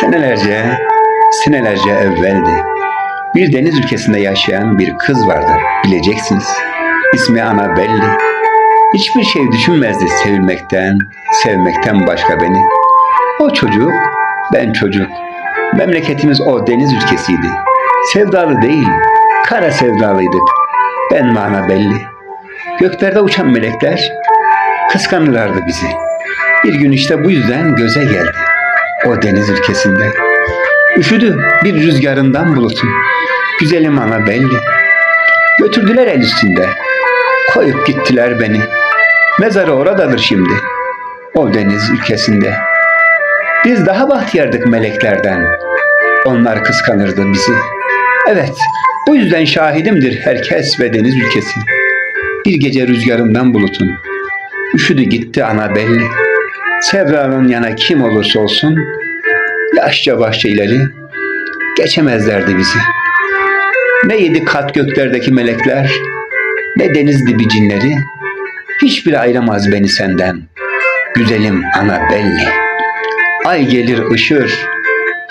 Senelerce, senelerce evveldi. Bir deniz ülkesinde yaşayan bir kız vardı. Bileceksiniz. İsmi Annabelli. Hiçbir şey düşünmezdi sevilmekten, sevmekten başka beni. O çocuk, ben çocuk. Memleketimiz o deniz ülkesiydi. Sevdalı değil, kara sevdalıydık. Ben ve Annabelli. Göklerde uçan melekler kıskanırlardı bizi. Bir gün işte bu yüzden göze geldi. O deniz ülkesinde. Üşüdü bir rüzgarından bulutun. Güzelim ana belli. Götürdüler el üstünde. Koyup gittiler beni. Mezarı oradadır şimdi. O deniz ülkesinde. Biz daha bahtiyardık meleklerden. Onlar kıskanırdı bizi. Evet, bu yüzden şahidimdir herkes ve deniz ülkesi. Bir gece rüzgarından bulutun. Üşüdü gitti ana belli. Sevdanın yana kim olursa olsun yaşça başça ileri geçemezlerdi bizi. Ne yedi kat göklerdeki melekler ne deniz dibi cinleri hiçbiri ayıramaz beni senden. Güzelim ana belli. Ay gelir ışır,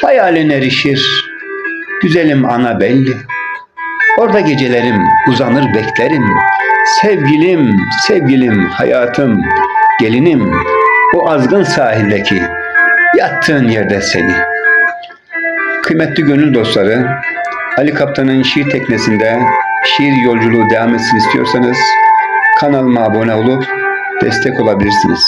hayalin erişir. Güzelim ana belli. Orada gecelerim uzanır beklerim. Sevgilim, sevgilim, hayatım, gelinim. O azgın sahildeki yattığın yerde seni. Kıymetli gönül dostları, Ali Kaptan'ın şiir teknesinde şiir yolculuğu devam etsin istiyorsanız kanalıma abone olup destek olabilirsiniz.